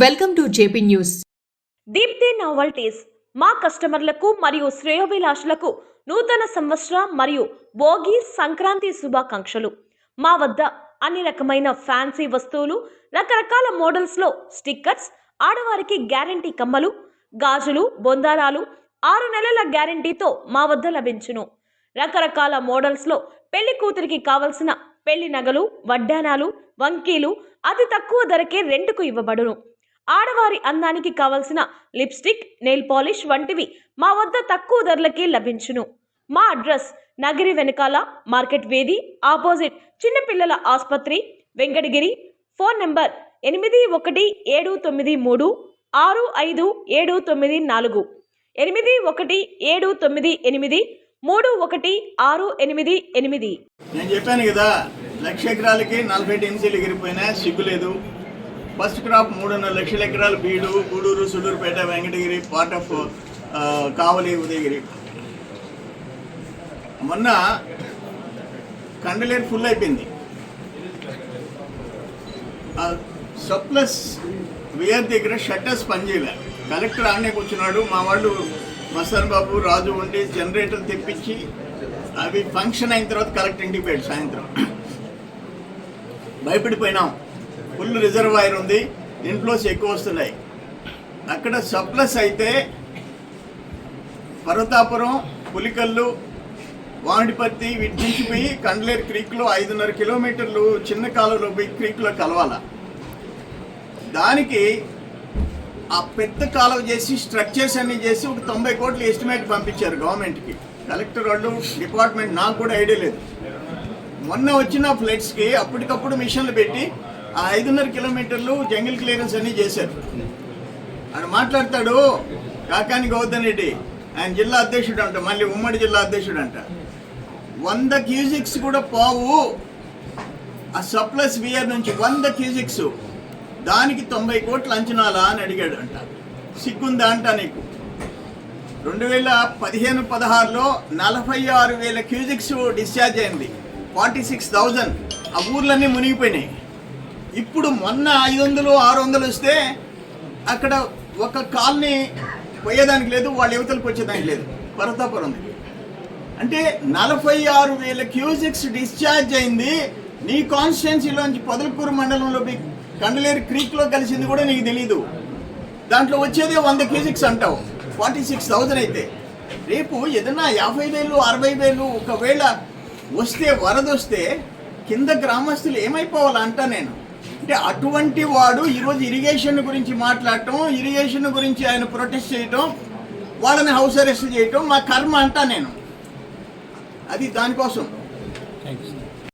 Welcome to JP news. Deepti novelties మా కస్టమర్లకు మరియు శ్రేయోభిలాషులకు నూతన సంవత్సర మరియు భోగి సంక్రాంతి శుభాకాంక్షలు. మా వద్ద అన్ని రకమైన ఫ్యాన్సీ వస్తువులు రకరకాల మోడల్స్లో స్టిక్కర్స్ ఆడవారికి గ్యారంటీ కమ్మలు గాజులు బొందారాలు ఆరు నెలల గ్యారంటీతో మా వద్ద లభించును. రకరకాల మోడల్స్లో పెళ్ళి కూతురికి కావలసిన పెళ్ళి నగలు వడ్డానాలు వంకీలు అతి తక్కువ ధరకే రెండుకు ఇవ్వబడును. ఆడవారి అందానికి కావలసిన లిప్స్టిక్ నెయిల్ పాలిష్ వంటివి మా వద్ద తక్కువ ధరలకే లభించును. మా అడ్రస్ నగిరి వెనకాల మార్కెట్ వేది ఆపోజిట్ చిన్నపిల్లల ఆసుపత్రి వెంకటగిరి. ఫోన్ నెంబర్ ఎనిమిది ఒకటి ఏడు తొమ్మిది మూడు ఆరు ఐదు ఏడు తొమ్మిది నాలుగు. ఎనిమిది ఒకటి ఏడు తొమ్మిది ఎనిమిది మూడు ఒకటి ఆరు ఎనిమిది ఎనిమిది. నేను చెప్పాను కదా లక్ష ఎకరాలకి నలభై టీఎంసీలు ఎగిరిపోయినా సిగ్గు లేదు. ఫస్ట్ క్రాప్ మూడున్నర లక్షల ఎకరాలు బీడు గూడూరు సుళ్ళూరుపేట వెంకటగిరి పార్ట్ ఆఫ్ కావలి ఉదయగిరి. మొన్న కండలేరు ఫుల్ అయిపోయింది. సప్లస్ విఆర్ దగ్గర షట్టర్స్ పనిచేయలే. కలెక్టర్ ఆడనే కూర్చున్నాడు. మా వాళ్ళు మస్తాన్ బాబు రాజు ఉండి జనరేటర్ తెప్పించి అవి ఫంక్షన్ అయిన తర్వాత కలెక్టర్ ఇంటికి పోయాడు సాయంత్రం. భయపడిపోయినాం. ఫుల్ రిజర్వాయర్ ఉంది. ఇంట్లోసి ఎక్కువ వస్తున్నాయి. అక్కడ సప్లస్ అయితే పర్వతాపురం పులికల్లు వామిడిపత్తి వీటి నుంచి పోయి కండ్లేరు క్రీక్లో ఐదున్నర కిలోమీటర్లు చిన్న కాలువలో పోయి క్రీక్లో కలవాల. దానికి ఆ పెద్ద కాలువ చేసి స్ట్రక్చర్స్ అన్ని చేసి ఒక తొంభై కోట్లు ఎస్టిమేట్ పంపించారు గవర్నమెంట్కి. కలెక్టర్ వాళ్ళు డిపార్ట్మెంట్ నాకు కూడా ఐడియా లేదు. మొన్న వచ్చిన ఫ్లడ్స్కి అప్పటికప్పుడు మిషన్లు పెట్టి ఆ ఐదున్నర కిలోమీటర్లు జంగిల్ క్లియరెన్స్ అన్ని చేశారు. ఆయన మాట్లాడతాడు కాకాని గౌతమ్ రెడ్డి ఆయన జిల్లా అధ్యక్షుడు అంట మళ్ళీ ఉమ్మడి జిల్లా అధ్యక్షుడు అంట వంద క్యూజిక్స్ కూడా పోవు. ఆ సప్లస్ వియర్ నుంచి వంద క్యూజిక్స్ దానికి తొంభై కోట్ల అంచనాలా అని అడిగాడు అంట సిగ్గుందా అంట నీకు? రెండు వేల పదిహేను పదహారులో నలభై ఆరు వేల క్యూజిక్స్ డిశ్చార్జ్ అయింది. Forty six thousand. ఆ ఊర్లన్నీ మునిగిపోయినాయి. ఇప్పుడు మొన్న ఐదు వందలు ఆరు వందలు వస్తే అక్కడ ఒక కాలనీ పోయేదానికి లేదు వాళ్ళ యువతలకు వచ్చేదానికి లేదు. పరతాపురం ఉంది. అంటే నలభై ఆరు వేల క్యూజిక్స్ డిశ్చార్జ్ అయింది. నీ కాన్స్టిట్యున్సీలోంచి పొదలకూరు మండలంలో కండలేరు క్రీక్లో కలిసింది కూడా నీకు తెలీదు. దాంట్లో వచ్చేదే వంద క్యూజిక్స్ అంటావు. ఫార్టీ సిక్స్ థౌజండ్ అయితే. రేపు ఏదైనా యాభై వేలు అరవై వేలు ఒకవేళ వస్తే వరద వస్తే కింద గ్రామస్తులు ఏమైపోవాలా అంటా నేను. అంటే అటువంటి వాడు ఈరోజు ఇరిగేషన్ గురించి మాట్లాడటం ఇరిగేషన్ గురించి ఆయన ప్రొటెస్ట్ చేయటం వాళ్ళని హౌస్ అరెస్ట్ చేయటం మా కర్మ అంటా నేను. అది దానికోసం.